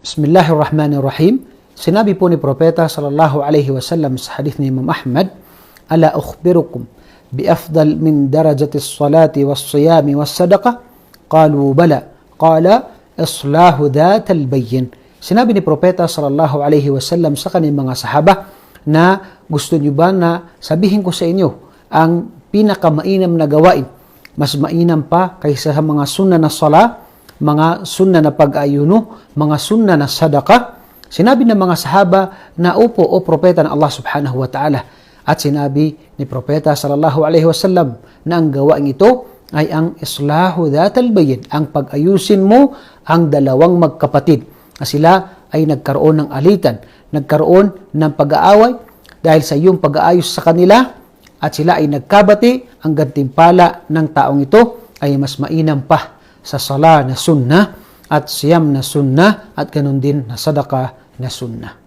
Bismillahirrahmanirrahim. Sinabi po ni Propeta sallallahu alaihi wasallam sa hadith ni Imam Ahmad, "Ala ukhbirukum bi afdal min darajati as-salati was-siyami was-sadaqah?" Qalu bala. Qala islahu dhatal bayyin. Sinabi ni Propeta sallallahu alaihi wasallam sa kanyang mga sahaba na gusto niyo ba na sabihin ko sa inyo ang pinakamainam na gawain mas mainam pa kaysa sa mga sunna na sala, mga sunna na pag-ayuno, mga sunna na sadaka. Sinabi ng mga sahaba na upo o propeta ng Allah subhanahu wa ta'ala. At sinabi ni propeta sallallahu alaihi wasallam na ang gawain ito ay ang islahu dhatal bayin, ang pag-ayusin mo ang dalawang magkapatid. Na sila ay nagkaroon ng alitan, nagkaroon ng pag-aaway dahil sa iyong pag-aayos sa kanila at sila ay nagkabati, ang gantimpala ng taong ito ay mas mainam pa sa sala na sunnah at siyam na sunnah at ganun din na sadaka na sunnah.